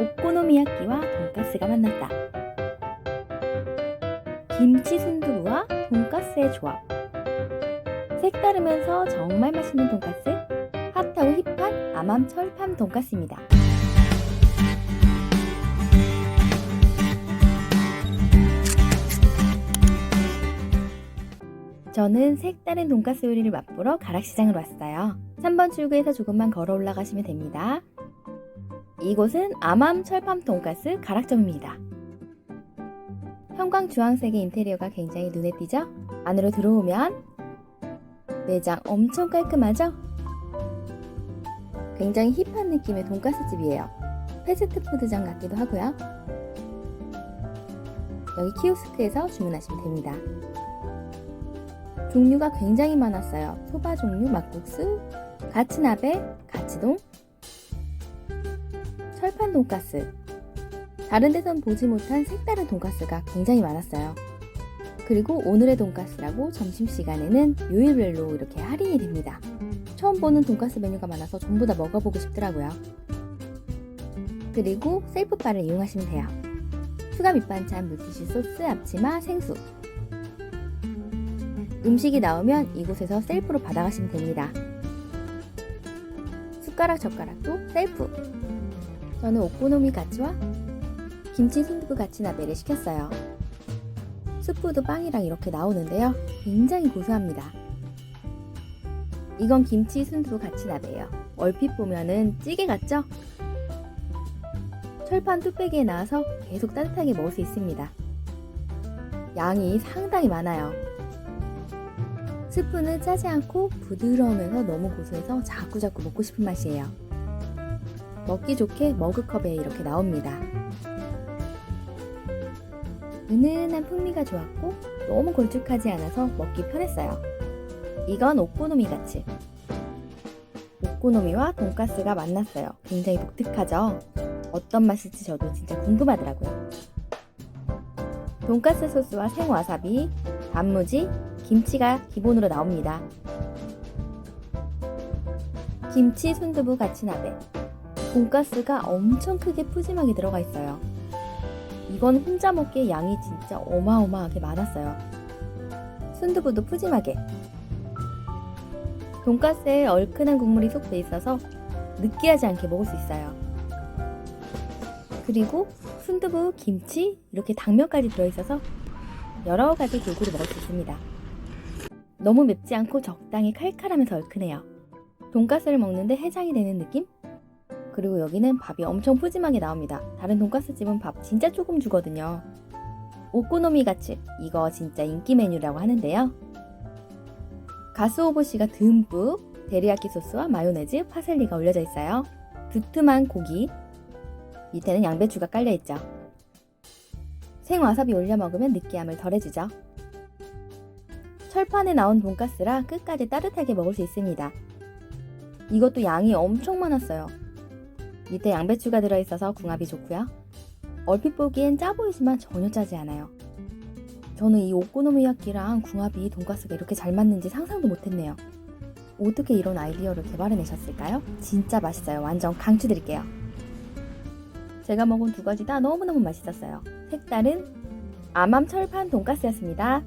오코노미야끼와 돈가스가 만났다. 김치 순두부와 돈가스의 조합. 색다르면서 정말 맛있는 돈가스. 핫하고 힙한 아맘 철판 돈가스입니다. 저는 색다른 돈가스 요리를 맛보러 가락시장을 왔어요. 3번 출구에서 조금만 걸어 올라가시면 됩니다. 이곳은 아맘 철판 돈가스 가락점입니다. 형광 주황색의 인테리어가 굉장히 눈에 띄죠? 안으로 들어오면 매장 엄청 깔끔하죠? 굉장히 힙한 느낌의 돈가스 집이에요. 패스트푸드점 같기도 하고요. 여기 키오스크에서 주문하시면 됩니다. 종류가 굉장히 많았어요. 소바 종류, 막국수, 가츠나베, 가츠동, 철판 돈가스. 다른 데선 보지 못한 색다른 돈가스가 굉장히 많았어요. 그리고 오늘의 돈가스라고 점심시간에는 요일별로 이렇게 할인이 됩니다. 처음 보는 돈가스 메뉴가 많아서 전부 다 먹어보고 싶더라고요. 그리고 셀프바를 이용하시면 돼요. 추가 밑반찬, 물티슈 소스, 앞치마, 생수. 음식이 나오면 이곳에서 셀프로 받아가시면 됩니다. 숟가락, 젓가락도 셀프. 저는 오코노미 가치와 김치 순두부 가치나베를 시켰어요. 스프도 빵이랑 이렇게 나오는데요. 굉장히 고소합니다. 이건 김치 순두부 가치나베예요. 얼핏 보면은 찌개 같죠? 철판 뚝배기에 나와서 계속 따뜻하게 먹을 수 있습니다. 양이 상당히 많아요. 스프는 짜지 않고 부드러우면서 너무 고소해서 자꾸자꾸 먹고 싶은 맛이에요. 먹기 좋게 머그컵에 이렇게 나옵니다. 은은한 풍미가 좋았고 너무 걸쭉하지 않아서 먹기 편했어요. 이건 오코노미 같이. 오코노미와 돈가스가 만났어요. 굉장히 독특하죠? 어떤 맛일지 저도 진짜 궁금하더라고요. 돈가스 소스와 생와사비, 단무지, 김치가 기본으로 나옵니다. 김치 순두부 가치나베. 돈가스가 엄청 크게 푸짐하게 들어가 있어요. 이건 혼자 먹기에 양이 진짜 어마어마하게 많았어요. 순두부도 푸짐하게. 돈가스에 얼큰한 국물이 쏙 배 있어서 느끼하지 않게 먹을 수 있어요. 그리고 순두부, 김치, 이렇게 당면까지 들어있어서 여러 가지 골고루 먹을 수 있습니다. 너무 맵지 않고 적당히 칼칼하면서 얼큰해요. 돈가스를 먹는데 해장이 되는 느낌? 그리고 여기는 밥이 엄청 푸짐하게 나옵니다. 다른 돈가스 집은 밥 진짜 조금 주거든요. 오코노미 가츠 이거 진짜 인기 메뉴라고 하는데요. 가스오버시가 듬뿍 데리야끼 소스와 마요네즈, 파슬리가 올려져 있어요. 두툼한 고기 밑에는 양배추가 깔려 있죠. 생와사비 올려 먹으면 느끼함을 덜해주죠. 철판에 나온 돈가스라 끝까지 따뜻하게 먹을 수 있습니다. 이것도 양이 엄청 많았어요. 밑에 양배추가 들어있어서 궁합이 좋고요. 얼핏 보기엔 짜 보이지만 전혀 짜지 않아요. 저는 이 오코노미야끼랑 궁합이 돈가스가 이렇게 잘 맞는지 상상도 못했네요. 어떻게 이런 아이디어를 개발해내셨을까요? 진짜 맛있어요. 완전 강추드릴게요. 제가 먹은 두 가지 다 너무너무 맛있었어요. 색다른 아맘 철판 돈가스였습니다.